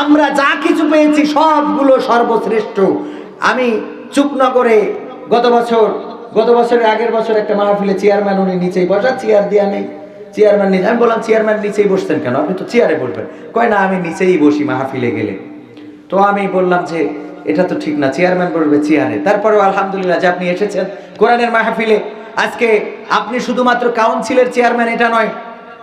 আমরা যা কিছু পেয়েছি, সবগুলো সর্বশ্রেষ্ঠ। আমি চুপ চুপনগরে গত বছর, গত বছরের আগের বছর একটা মাহফিলে চেয়ারম্যান উনি নিচেই বসা চেয়ার দেওয়া নেই। চেয়ারম্যান নিচে আমি বললাম চেয়ারম্যান নিচেই বসতেন কেন? আপনি তো চেয়ারে বসবেন। কয়, না, আমি নিচেই বসি মাহফিলে গেলে। তো আমি বললাম যে, এটা তো ঠিক না চেয়ারম্যান বলবে চেয়ারে তারপরেও আলহামদুলিল্লাহ যে আপনি এসেছেন কোরআনের মাহফিলে, আজকে আপনি শুধুমাত্র কাউন্সিলের চেয়ারম্যান এটা নয়,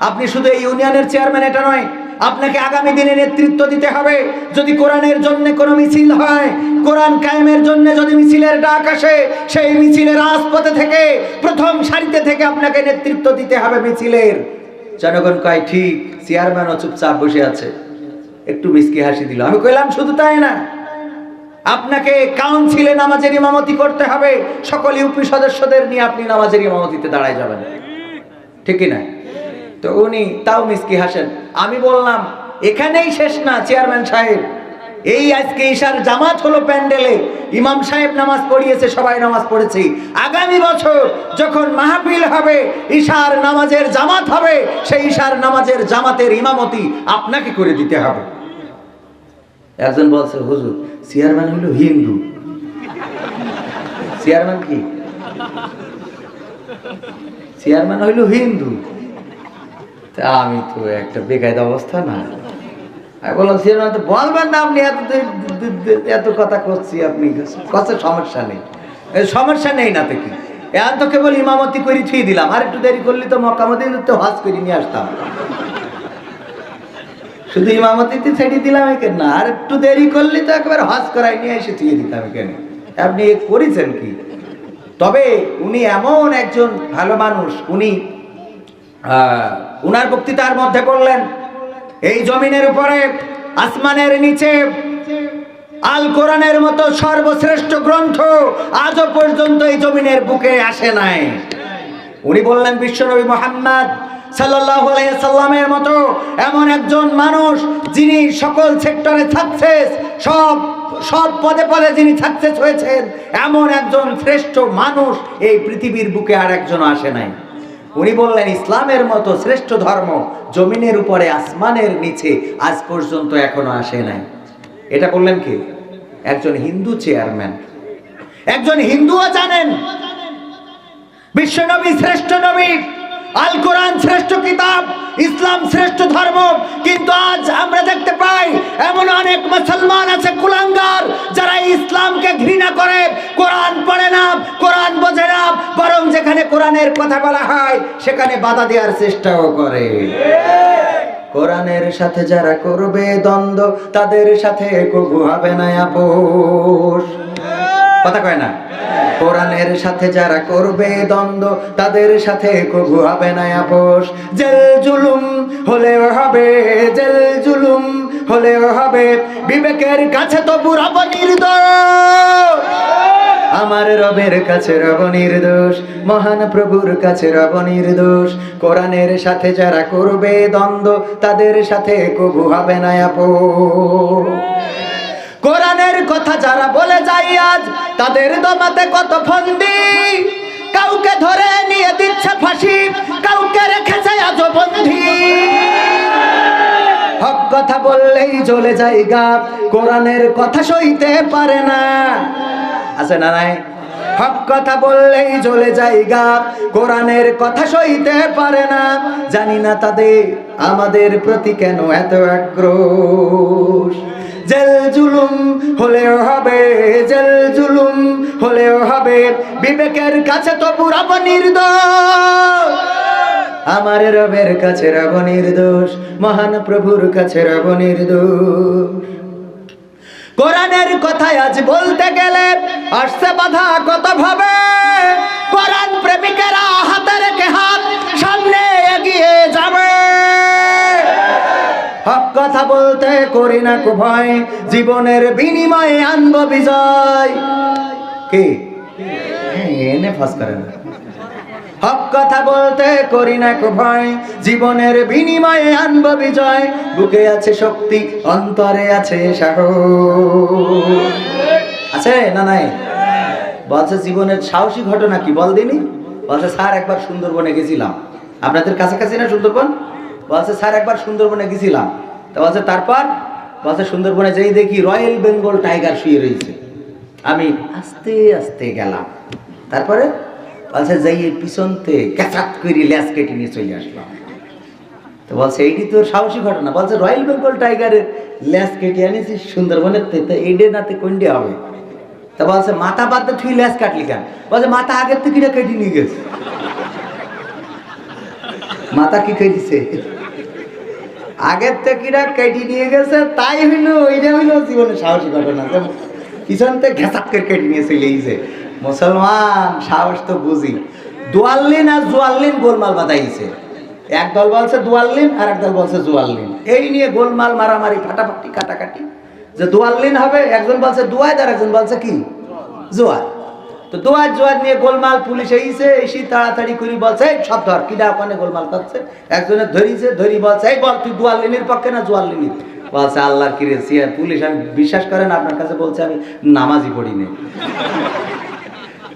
আপনি শুধু এই ইউনিয়নের চেয়ারম্যান এটা নয় আপনাকে আগামী দিনে নেতৃত্ব দিতে হবে। যদি কোরআনের জন্য কোনো মিছিল হয়, কোরআন কায়েমের জন্য যদি মিছিলের ডাক আসে, সেই মিছিলের রাজপথে থেকে, প্রথম সারিতে থেকে আপনাকে নেতৃত্ব দিতে হবে মিছিলের। জনগণ কয়, ঠিক, চেয়ারম্যানও চুপচাপ বসে আছে। একটু মিসকি হাসি দিল। আমি কইলাম, শুধু তাই না, আপনাকে কাউন্সিলে নামাজের ইমামতি করতে হবে। সকল ইউপি সদস্যদের নিয়ে আপনি নামাজের ইমামতিতে দাঁড়ায় যাবেন। ঠিক না তো উনি, তাও মিসকি হাসেন। আমি বললাম, এখানেই শেষ না, চেয়ারম্যান সাহেব। এই আজকে ঈশার জামাত হলো প্যান্ডেলে। ইমাম সাহেব নামাজ পড়িয়েছে, সবাই নামাজ পড়েছি। আগামী বছর যখন মাহফিল হবে, ঈশার নামাজের জামাত হবে, সেই ঈশার নামাজের জামাতের ইমামতি আপনাকে করে দিতে হবে। একজন বলছে, হুজুর, চেয়ারম্যান হলো হিন্দু। চেয়ারম্যান কি? চেয়ারম্যান হইল হিন্দু। তা আমি তো একটা বেকায়দা অবস্থা না। আমি বললাম তো বলবেন না আপনি, এত এত কথা করছি আপনি কত সমস্যা নেই। সমস্যা নেই না তো কি? তো কেবল ইমামতি থুই দিলাম। আর একটু দেরি তো তো হজ করে নিয়ে আসতাম। শুধু ইমামতিতে ছেড়ে দিলাম এখানে না, আর একটু দেরি করলে তো একবার হজ করাই নিয়ে এসে থুয়ে দিতাম এখানে। আপনি এ করেছেন কি? তবে উনি এমন একজন ভালো মানুষ, উনি উনার বক্তৃতার মধ্যে বললেন, এই জমিনের উপরে, আসমানের নিচে, আল কোরআনের মতো সর্বশ্রেষ্ঠ গ্রন্থ আজও পর্যন্ত এই জমিনের বুকে আসে নাই। উনি বললেন, বিশ্বনবী মোহাম্মদ আলাইহি সাল্লামের মতো এমন একজন মানুষ যিনি সকল সেক্টরে সাকসেস সব সব পদে পদে যিনি সাকসেস হয়েছেন, এমন একজন শ্রেষ্ঠ মানুষ এই পৃথিবীর বুকে আর একজন আসে নাই। উনি বললেন, ইসলামের মতো শ্রেষ্ঠ ধর্ম জমিনের উপরে আসমানের নিচে আজ পর্যন্ত এখনও আসে নাই। এটা বললেন কি? একজন হিন্দু চেয়ারম্যান। একজন হিন্দুও জানেন বিশ্বনবী শ্রেষ্ঠ নবী, আল কোরআন শ্রেষ্ঠ কিতাব, ইসলাম শ্রেষ্ঠ ধর্ম কোরআনের কথা বলা হয়, সেখানে বাধা দেওয়ার চেষ্টাও করে। কোরআনের সাথে যারা করবে দ্বন্দ্ব, তাদের সাথে কবু হবে না আপোষ। কথা কয় না? কোরআনের সাথে যারা করবে দ্বন্দ্ব, তাদের সাথে কবু হবে না আপোষ। জেল জুলুম হলেও হবে, জেল জুলুম হলেও হবে। বিবেকের কাছে তো পুরাব নির্দোষ। আমার রবের কাছে রব নির্দোষ, মহান প্রভুর কাছে রব নির্দোষ। কোরআনের সাথে যারা করবে দ্বন্দ্ব, তাদের সাথে কবু হবে না আপোষ কোরআনের কথা যারা বলে যাই আজ, তাদের দমাতে কত ফন্দি। কাউকে ধরে নিয়ে দিচ্ছে ফাঁসি, কাউকে রেখেছে আজ বন্ধি হক কথা বললেই চলে যায় গা, কোরআনের কথা সইতে পারে না। আছে না নাই? হক কথা বললেই চলে যায় গা কোরআনের কথা সইতে পারে না। জানি না তাদের, আমাদের প্রতি কেন এত আক্রোশ। জেল জুলুম হলেও হবে, জেল জুলুম হলেও হবে। বিবেকের কাছে তো পুরাব নির্দোষ। আমার রবের কাছে রব নির্দোষ, মহান প্রভুর কাছে রব নির্দোষ। কোরআনের কথায় আজ বলতে গেলে আসছে বাধা কত ভাবে কোরআন প্রেমিকেরা হাতে রেখে হাত সামনে এগিয়ে যাবে। হক কথা বলতে করি না কো ভয় জীবনের বিনিময়ে আনব বিজয়। কি? হ্যাঁ, এনে ফাঁস করে না হক কথা বলতে করি না ভয়। জীবনের বিনিময়ে আনব বিজয়। বুকে আছে শক্তি, অন্তরে আছে সাহস। আছে না নাই? বলছে, জীবনের সাহসী ঘটনা কি? বল দিনি। বলছে, স্যার, একবার সুন্দরবনে গেছিলাম। আপনাদের কাছাকাছি না সুন্দরবন? বলছে, স্যার, একবার সুন্দরবনে গেছিলাম। তো বলছে, তারপর? বলছে, সুন্দরবনে যেই দেখি রয়্যাল বেঙ্গল টাইগার শুয়ে রয়েছে। আমি আস্তে আস্তে গেলাম। তারপরে? বলছে যাই পিছনতে ক্যাচাত করে ল্যাস কেটে নিয়ে চলে আসলাম। তো বলছে, এইটি তোর সাহসী ঘটনা। বলছে, রয়্যাল বেঙ্গল টাইগারের ল্যাস কেটে আনিছি সুন্দরবনের তে এইডে নাতে কোনডে হবে? তা বলছে, মাথা বাদ দিয়ে তুই ল্যাস কাটলি কেন? বলছে, মাথা আগের থেকে এটা কেটে নিয়ে গেছে। মাথা কি কেটেছে? আগের থেকে এরা কেটে নিয়ে গেছে, তাই হইল এইটা হইল জীবনে সাহসী ঘটনা। পিছন থেকে ঘেসাত করে কেটে নিয়ে চলে গেছে। মুসলমান, সাহস তো বুঝি। দোয়াল্লিন আর জোয়াল্লিন গোলমাল বাঁধাইছে। এক দল বলছে দোয়াল্লিন আর এক দল বলছে জোয়াল্লিন। এই নিয়ে গোলমাল মারামারি, ফাটাফাটি, কাটাকাটি। যে দোয়াল্লিন হবে, একজন বলছে দোয়াদ, আর একজন বলছে কি? জোয়ার তো দোয়ার জোয়ার নিয়ে গোলমাল পুলিশ এসে এসে তাড়াতাড়ি করে বলছে, এই সব ধর কিনা ওখানে গোলমাল করছে? একজনের ধরিছে, ধরি বলছে, এই বল, তুই দোয়াল্লিনের পক্ষে না জোয়াল্লিনের? বলছে, আল্লাহর কিরে পুলিশ, আমি বিশ্বাস করেন, আপনার কাছে বলছে, আমি নামাজি পড়ি নেই।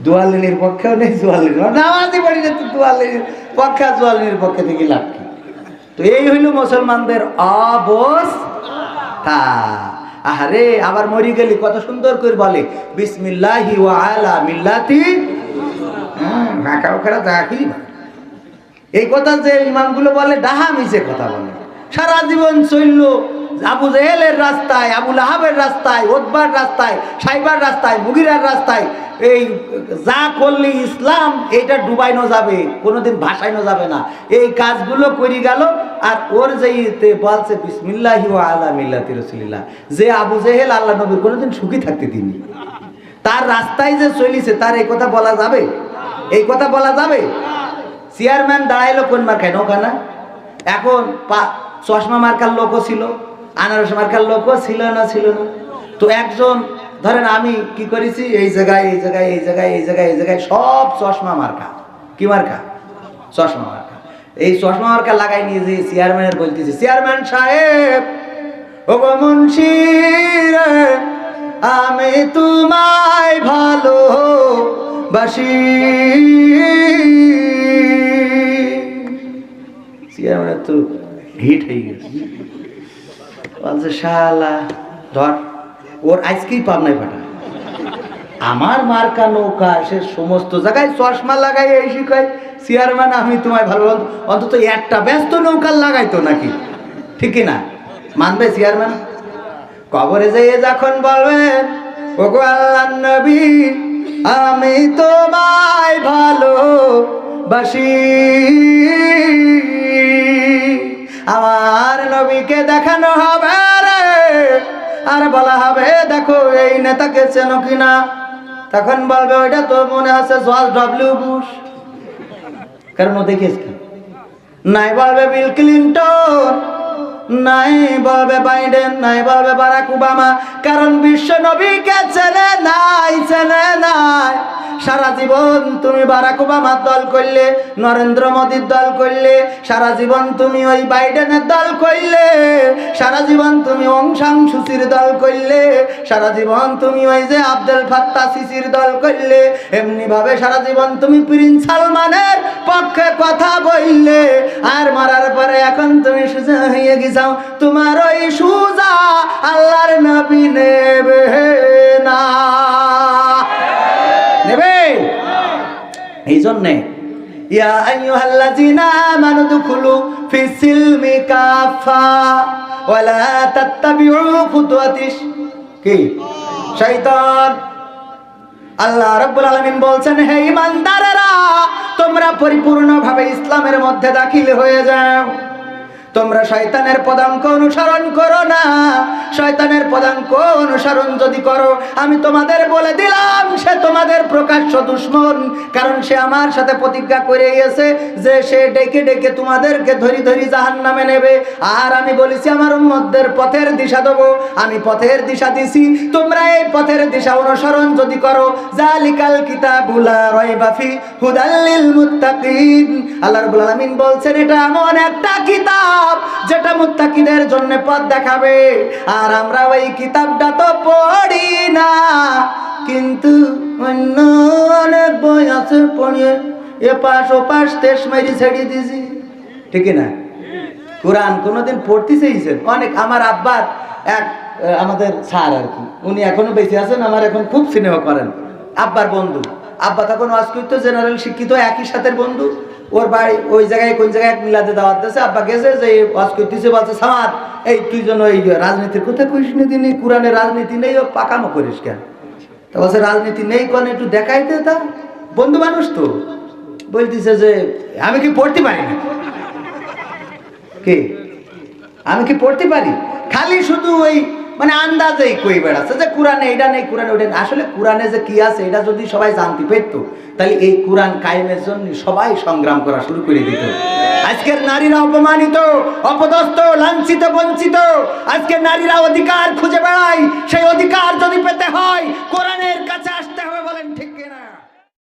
দোয়ালিনীর পক্ষেও নেই জোয়ালিনী নামাজি পড়ি না দোয়ালিনীর পক্ষে আর জোয়ালিনীর পক্ষে থেকে লাভ কি? তো এই হইল মুসলমানদের অবস্থা। আহারে, আবার মরি গেলি, কত সুন্দর করে বলে, বিসমিল্লাহি ওয়া আলা মিল্লাতি। ঢাকা ওখানে দেখি এই কথা যে ইমামগুলো বলে, ডাহা মিছে কথা বলে। সারা জীবন চলল আবু জেহেলের রাস্তায়, আবু লাহাবের রাস্তায় ওদবার রাস্তায়, সাইবার রাস্তায়, মুগিরার রাস্তায়, এই যা করলি ইসলাম এটা ডুবাইনো যাবে, কোনোদিন ভাসাইনো যাবে না। এই কাজগুলো করি গেল, আর ওর যেইতে বলছে, বিসমিল্লাহি ওয়া আলা মিল্লাতি রাসূলিল্লাহ যে আবু জেহেল আল্লাহ নবীর কোনোদিন সুখী থাকতে দিনি তার রাস্তায় যে চলিছে, তার এই কথা বলা যাবে? এই কথা বলা যাবে? চেয়ারম্যান দাঁড়াইলো কোন মার্কায়? নৌকা না? এখন চশমা মার্কার লোকও ছিল। আনারস মার্কার লোকও ছিল না ছিল না। তো একজন, ধরেন আমি কি করেছি? এই জায়গায় এই জায়গায় এই জায়গায় এই জায়গায় এই জায়গায় সব চশমা মার্কা। কি মার্কা? চশমা মার্কা। এই চশমা মার্কা লাগাই নিয়ে যে চেয়ারম্যানের বলতেছি চেয়ারম্যান সাহেব ও মুন্সি আমি তোমায় ভালো বাসি চেয়ারম্যানের তো হিট হয়ে গেছে। বলছে, শালা, ধর, ওর আজকেই পাবনায় পাঠা। আমার মার্কা নৌকা, সে সমস্ত জায়গায় চশমা লাগাই এই শিখায় চেয়ারম্যান আমি তোমায় ভালো অন্তত একটা ব্যস্ত নৌকা লাগাইতো নাকি? ঠিকই না? মানবে চেয়ারম্যান কবরে যেয়ে যখন বলবেন, ওগো নবী, আমি তোমায় ভালো বাসি আমার নবীকে দেখানো হবে রে। আর বলা হবে, দেখো, এই নেতাকে চেনো কিনা? তখন বলবে, ওইটা তো মনে আছে জর্জ ডব্লিউ বুশ। কারণ ও দেখিস কি নাই বলবে, বিল ক্লিন্টন। নাই বলবে বাইডেন, নাই বলবে বারাক ওবামা। কারণ বিশ্ব নবীকে চেনে নাই চেনে নাই। সারা জীবন তুমি বারাক ওবামার দল করলে, নরেন্দ্র মোদীর দল করলে, সারা জীবন তুমি ওই বাইডেনের দল করলে, সারা জীবন তুমি অং সাং সুচির দল করলে, সারা জীবন তুমি ওই যে আব্দুল ফাত্তা সিসির দল করলে এমনি ভাবে সারা জীবন তুমি প্রিন্স সালমানের পক্ষে কথা বললে, আর মারার পরে এখন তুমি সুজা হয়ে গেছাও তোমার ওই সুজা আল্লাহর নবী নেবে না। নেবে? এই জন্যে ইয়া আইয়ুহাল্লাযীনা আল্লাহ আলামিন বলছেন তোমরা ইসলামের মধ্যে দাখিল হয়ে যাও। তোমরা শয়তানের পদাঙ্ক অনুসরণ করো না। শয়তানের পদাঙ্ক অনুসরণ যদি করো, আমি তোমাদের বলে দিলাম, সে তোমাদের প্রকাশ্য দুশ্মন। কারণ সে আমার সাথে প্রতিজ্ঞা করে গেছে যে সে ডেকে ডেকে তোমাদেরকে ধরি ধরি জাহান নামে নেবে। আর আমি বলেছি, আমার উম্মতদের পথের দিশা দেবো। আমি পথের দিশা দিছি। তোমরা এই পথের দিশা অনুসরণ যদি করো জালিকাল কিতাবুলা রয়বাফি হুদাল্লিল মুত্তাকিন। আল্লাহ রাব্বুল আলামিন বলছেন, এটা এমন একটা কিতাব যেটা মুত্তাকিদের জন্য পথ দেখাবে। আর আমরা ওই কিতাবটা তো পড়ি না। কিন্তু অন্য অনেক বই আছে পড়িয়ে এ পাশ ও পাশ তেস মারি ছেড়ে দিছি ঠিক না? কোরআন কোনোদিন পড়তে চেয়েছেন অনেক আমার আব্বার এক আমাদের স্যার আর কি, উনি এখনও বেঁচে আছেন, আমার এখন খুব সিনেমা করেন। আব্বার বন্ধু। আব্বা তখন করতো জেনারেল শিক্ষিত, একই সাথের বন্ধু। ওর বাড়ি ওই জায়গায় কোন জায়গায় এক মিলাতে দাওয়াত দিয়েছে আব্বা গেছে যে ওয়াজ করতেছে, বলছে, সামাদ, এই তুই যেন এই রাজনীতির কথা কইস নি দিনই কোরআনের রাজনীতি নেই, ও পাকামো করিস কেন? তা বলছে, রাজনীতি নেই কোন, একটু দেখাই দে তা, বন্ধু মানুষ তো। বলতেছে যে, আমি কি পড়তে পারি না? কি? আমি কি পড়তে পারি? খালি শুধু ওই মানে আন্দাজেই কই বেড়াচ্ছে? যে কোরআনে এটা নেই, কোরআনে ওটা আসলে কোরআনে যে কি আছে এটা যদি সবাই জানতে পেত, তাহলে এই কোরআন কায়েমের জন্য সবাই সংগ্রাম করা শুরু করে দিত। আজকের নারীরা অপমানিত, অপদস্থ, লাঞ্ছিত, বঞ্চিত। আজকে নারীরা অধিকার খুঁজে বেড়ায়। সেই অধিকার যদি পেতে হয়, কোরআনের কাছে আসতে হবে।